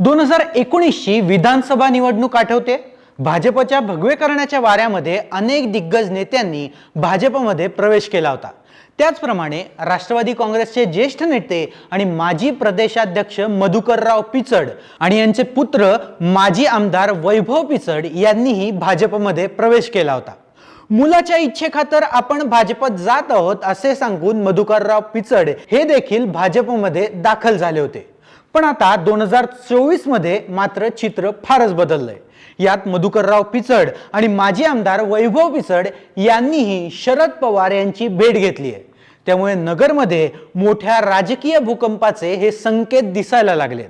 दोन हजार एकोणीसची विधानसभा निवडणूक आठवते. भाजपच्या भगवेकरणाच्या वाऱ्यामध्ये अनेक दिग्गज नेत्यांनी भाजपमध्ये प्रवेश केला होता. त्याचप्रमाणे राष्ट्रवादी काँग्रेसचे ज्येष्ठ नेते आणि माजी प्रदेशाध्यक्ष मधुकरराव पिचड आणि यांचे पुत्र माजी आमदार वैभव पिचड यांनीही भाजपमध्ये प्रवेश केला होता. मुलाच्या इच्छेखातर आपण भाजपात जात आहोत असे सांगून मधुकरराव पिचड हे देखील भाजपमध्ये दाखल झाले होते. पण आता दोन हजार चोवीसमध्ये मात्र चित्र फारच बदललंय. यात मधुकरराव पिचड आणि माजी आमदार वैभव पिचड यांनीही शरद पवार यांची भेट घेतली आहे त्यामुळे नगरमध्ये मोठ्या राजकीय भूकंपाचे हे संकेत दिसायला लागलेत.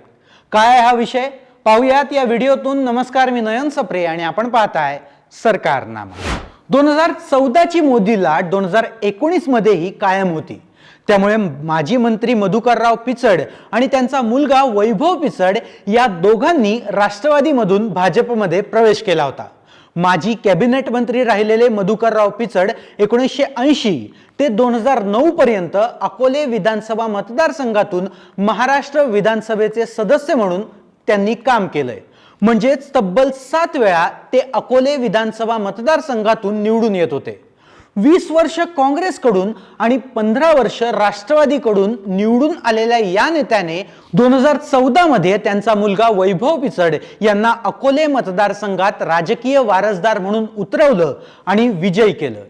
काय हा विषय? पाहूयात या व्हिडिओतून. नमस्कार मी नयन सप्रे आणि आपण पाहताय सरकारनामा. दोन हजार चौदाची मोदी लाट दोन हजार एकोणीस मध्येही कायम होती. त्यामुळे माजी मंत्री मधुकरराव पिचड आणि त्यांचा मुलगा वैभव पिचड या दोघांनी राष्ट्रवादीमधून भाजपमध्ये प्रवेश केला होता. माजी कॅबिनेट मंत्री राहिलेले मधुकरराव पिचड एकोणीसशे ऐंशी ते दोन हजार नऊ पर्यंत अकोले विधानसभा मतदारसंघातून महाराष्ट्र विधानसभेचे सदस्य म्हणून त्यांनी काम केलंय. म्हणजेच तब्बल सात वेळा ते अकोले विधानसभा मतदारसंघातून निवडून येत होते. वीस वर्ष काँग्रेसकडून आणि पंधरा वर्ष राष्ट्रवादीकडून निवडून आलेल्या या नेत्याने दोन हजार चौदा मध्ये त्यांचा मुलगा वैभव पिचड यांना अकोले मतदारसंघात राजकीय वारसदार म्हणून उतरवलं आणि विजयी केलं.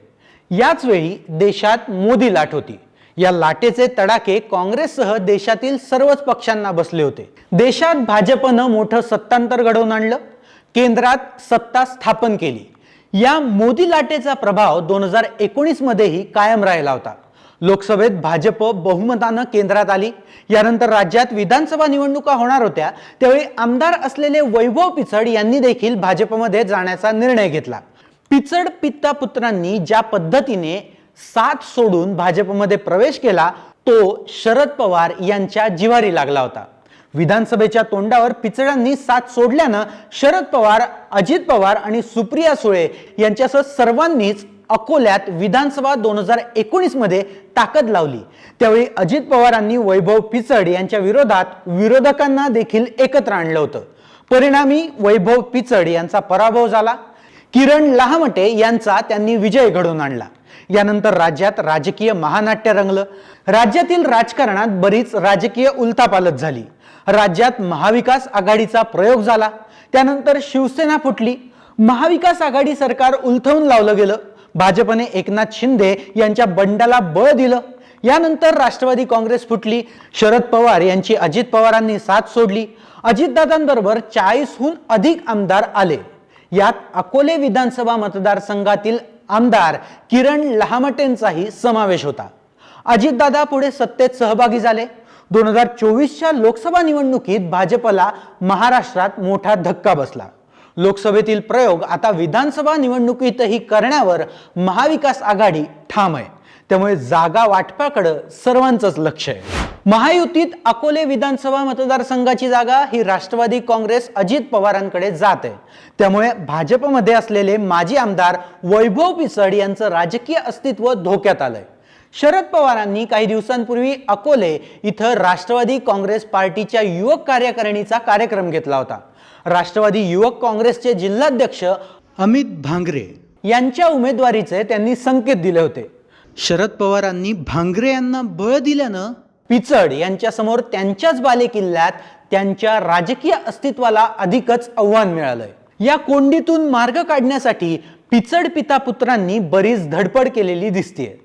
याच वेळी देशात मोदी लाट होती. या लाटेचे तडाखे काँग्रेससह देशातील सर्वच पक्षांना बसले होते. देशात भाजपनं मोठं सत्तांतर घडवून आणलं. केंद्रात सत्ता स्थापन केली. या मोदी लाटेचा प्रभाव दोन हजार एकोणीस मध्येही कायम राहिला होता. लोकसभेत भाजप बहुमतानं केंद्रात आली. यानंतर राज्यात विधानसभा निवडणुका होणार होत्या. त्यावेळी आमदार असलेले वैभव पिचड यांनी देखील भाजपमध्ये जाण्याचा निर्णय घेतला. पिचड पित्ता पुत्रांनी ज्या पद्धतीने साथ सोडून भाजपमध्ये प्रवेश केला तो शरद पवार यांच्या जिवारी लागला होता. विधानसभेच्या तोंडावर पिचडांनी साथ सोडल्यानं शरद पवार अजित पवार आणि सुप्रिया सुळे यांच्यासह सर्वांनीच अकोल्यात विधानसभा दोन हजार एकोणीसमध्ये ताकद लावली. त्यावेळी अजित पवारांनी वैभव पिचड यांच्या विरोधात विरोधकांना देखील एकत्र आणलं होतं. परिणामी वैभव पिचड यांचा पराभव झाला. किरण लहामटे यांचा त्यांनी विजय घडवून आणला. यानंतर राज्यात राजकीय महानाट्य रंगलं. राज्यातील राजकारणात बरीच राजकीय उलथापालथ झाली. राज्यात महाविकास आघाडीचा प्रयोग झाला. त्यानंतर शिवसेना फुटली. महाविकास आघाडी सरकार उलथवून लावलं गेलं. भाजपने एकनाथ शिंदे यांच्या बंडाला बळ दिलं. यानंतर राष्ट्रवादी काँग्रेस फुटली. शरद पवार यांची अजित पवारांनी साथ सोडली. अजितदादांबरोबर चाळीसहून अधिक आमदार आले. यात अकोले विधानसभा मतदारसंघातील आमदार किरण लहामटेंचाही समावेश होता. अजितदादा पुढे सत्तेत सहभागी झाले. दोन हजार चोवीसच्या लोकसभा निवडणुकीत भाजपला महाराष्ट्रात मोठा धक्का बसला. लोकसभेतील प्रयोग आता विधानसभा निवडणुकीतही करण्यावर महाविकास आघाडी ठाम आहे. त्यामुळे जागा वाटपाकडं सर्वांचंच लक्ष आहे. महायुतीत अकोले विधानसभा मतदारसंघाची जागा ही राष्ट्रवादी काँग्रेस अजित पवारांकडे जात आहे. त्यामुळे भाजपमध्ये असलेले माजी आमदार वैभव पिचड यांचं राजकीय अस्तित्व धोक्यात आलंय. शरद पवारांनी काही दिवसांपूर्वी अकोले इथं राष्ट्रवादी काँग्रेस पार्टीच्या युवक कार्यकारिणीचा कार्यक्रम घेतला होता. राष्ट्रवादी युवक काँग्रेसचे जिल्हाध्यक्ष अमित भांगरे यांच्या उमेदवारीचे त्यांनी संकेत दिले होते. शरद पवारांनी भांगरे यांना बळ दिल्यानं पिचड यांच्यासमोर त्यांच्याच बालेकिल्ल्यात त्यांच्या राजकीय अस्तित्वाला अधिकच आव्हान मिळालंय. या कोंडीतून मार्ग काढण्यासाठी पिचड पिता पुत्रांनी बरीच धडपड केलेली दिसतीये.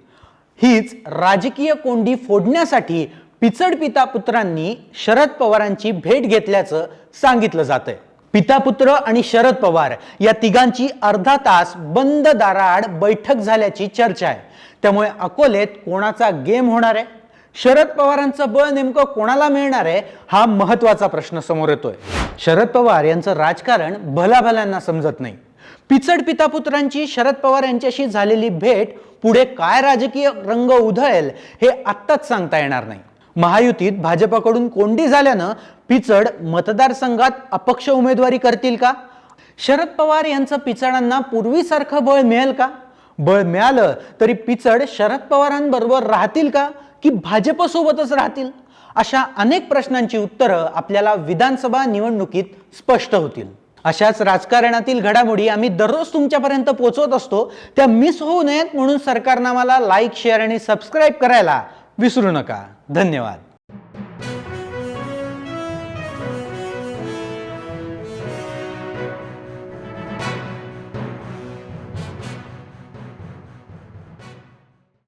हीच राजकीय कोंडी फोडण्यासाठी पिचड पिता पुत्रांनी शरद पवारांची भेट घेतल्याचं सांगितलं जातंय. पिता पुत्र आणि शरद पवार या तिघांची अर्धा तास बंद दाराआड बैठक झाल्याची चर्चा आहे. त्यामुळे अकोलेत कोणाचा गेम होणार आहे? शरद पवारांचं बळ नेमकं कोणाला मिळणार आहे? हा महत्त्वाचा प्रश्न समोर येतोय. शरद पवार यांचं राजकारण भलाभल्यांना समजत नाही. पिचड पितापुत्रांची शरद पवार यांच्याशी झालेली भेट पुढे काय राजकीय रंग उधळेल हे आत्ताच सांगता येणार नाही. महायुतीत भाजपाकडून कोंडी झाल्यानं पिचड मतदारसंघात अपक्ष उमेदवारी करतील का? शरद पवार यांचं पिचडांना पूर्वीसारखं बळ मिळेल का? बळ मिळालं तरी पिचड शरद पवारांबरोबर राहतील का? की भाजपसोबतच राहतील? अशा अनेक प्रश्नांची उत्तरं आपल्याला विधानसभा निवडणुकीत स्पष्ट होतील. अशाच राजकारणातील घडामोडी आम्ही दररोज तुमच्यापर्यंत पोहोचवत असतो त्या मिस होऊ नयेत म्हणून सरकारनामाला लाईक शेअर आणि सबस्क्राईब करायला विसरू नका. धन्यवाद.